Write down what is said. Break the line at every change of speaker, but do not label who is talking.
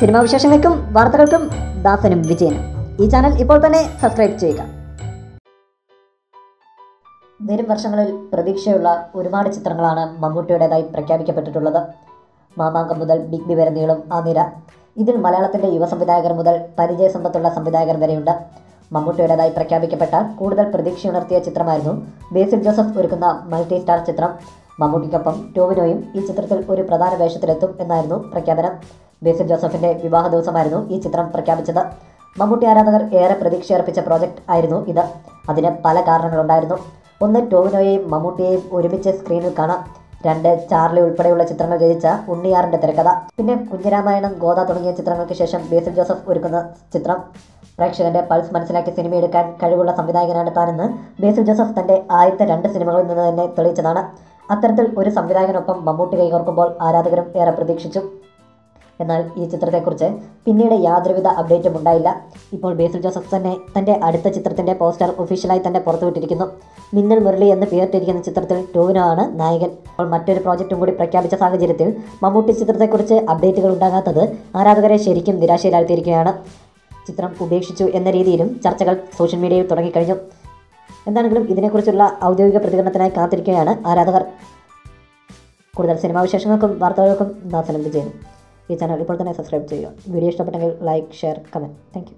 Cinema വിശേഷങ്ങൾക്കും വാർത്തകൾക്കും ദാസനും വിജയനും. ഈ ചാനൽ ഇപ്പോൾ തന്നെ സബ്സ്ക്രൈബ് ചെയ്യുക. വരും വർഷങ്ങളിൽ പ്രതീക്ഷയുള്ള ഒരുപാട് ചിത്രങ്ങളാണ് മമ്മൂട്ടിയുടേതായി പ്രഖ്യാപിക്കപ്പെട്ടിട്ടുള്ളത്. മാമാങ്കം മുതൽ ബിഗ് ബി വരെ നീളും ആ നിര. ഇതിൽ മലയാളത്തിന്റെ യുവ സംവിധായകർ മുതൽ പരിചയസമ്പത്തുള്ള സംവിധായകർ വരെയുണ്ട്. മമ്മൂട്ടിയുടേതായി പ്രഖ്യാപിക്കപ്പെട്ട കൂടുതൽ പ്രതീക്ഷയുണർത്തിയ ചിത്രമായിരുന്നു ബേസിൽ ജോസഫ് ഒരുക്കുന്ന മൾട്ടി സ്റ്റാർ ചിത്രം. മമ്മൂട്ടിക്കൊപ്പം ടോവിനോയും ഈ ചിത്രത്തിൽ ഒരു പ്രധാന വേഷത്തിലെത്തും എന്നായിരുന്നു പ്രഖ്യാപനം. ബേസിൽ ജോസഫിന്റെ വിവാഹ ദിവസമായിരുന്നു ഈ ചിത്രം പ്രഖ്യാപിച്ചത്. മമ്മൂട്ടി ആരാധകർ ഏറെ പ്രതീക്ഷയർപ്പിച്ച പ്രോജക്റ്റ് ആയിരുന്നു ഇത്. അതിന് പല കാരണങ്ങളുണ്ടായിരുന്നു. ഒന്ന് ടോവിനോയെയും മമ്മൂട്ടിയെയും ഒരുമിച്ച് സ്ക്രീനിൽ കാണാം. രണ്ട് ചാർലി ഉൾപ്പെടെയുള്ള ചിത്രങ്ങൾ രചിച്ച ഉണ്ണിയാറിന്റെ തിരക്കഥ. പിന്നെ കുഞ്ഞിരാമായണം ഗോദ തുടങ്ങിയ ചിത്രങ്ങൾക്ക് ശേഷം ബേസിൽ ജോസഫ് ഒരുക്കുന്ന ചിത്രം. പ്രേക്ഷകന്റെ പൾസ് മനസ്സിലാക്കി സിനിമ എടുക്കാൻ കഴിവുള്ള സംവിധായകനാണ് താനെന്ന് ബേസിൽ ജോസഫ് തന്റെ ആദ്യത്തെ രണ്ട് സിനിമകളിൽ നിന്ന് തന്നെ തെളിയിച്ചതാണ്. അത്തരത്തിൽ ഒരു സംവിധായകനൊപ്പം മമ്മൂട്ടി കൈകോർക്കുമ്പോൾ ആരാധകരും ഏറെ പ്രതീക്ഷിച്ചു. എന്നാൽ ഈ ചിത്രത്തെക്കുറിച്ച് പിന്നീട് യാതൊരുവിധ അപ്ഡേറ്റും ഉണ്ടായില്ല. ഇപ്പോൾ ബേസിൽ ജോസഫ് തന്നെ തന്റെ അടുത്ത ചിത്രത്തിന്റെ പോസ്റ്റർ ഒഫീഷ്യലായി തന്നെ പുറത്തുവിട്ടിരിക്കുന്നു മിന്നൽ മുരളി എന്ന് പേരിട്ടിരിക്കുന്ന ചിത്രത്തിൽ ടോവിനോ ആണ് നായകൻ. അപ്പോൾ മറ്റൊരു പ്രോജക്റ്റും കൂടി പ്രഖ്യാപിച്ച സാഹചര്യത്തിൽ മമ്മൂട്ടി ചിത്രത്തെക്കുറിച്ച് അപ്ഡേറ്റുകൾ ഉണ്ടാകാത്തത് ആരാധകരെ ശരിക്കും നിരാശയിലാഴ്ത്തിയിരിക്കുകയാണ്. ചിത്രം ഉപേക്ഷിച്ചു എന്ന രീതിയിലും ചർച്ചകൾ സോഷ്യൽ മീഡിയയിൽ തുടങ്ങിക്കഴിഞ്ഞു. എന്താണെങ്കിലും ഇതിനെക്കുറിച്ചുള്ള ഔദ്യോഗിക പ്രതികരണത്തിനായി കാത്തിരിക്കുകയാണ് ആരാധകർ. കൂടുതൽ സിനിമാ വിശേഷങ്ങൾക്കും വാർത്തകൾക്കും ദാസനം വിജയനും ഈ ചാനൽ ഇപ്പോൾ തന്നെ സബ്സ്ക്രൈബ് ചെയ്യുക. വീഡിയോ ഇഷ്ടപ്പെട്ടെങ്കിൽ ലൈക്ക് ഷെയർ കമന്റ് താങ്ക്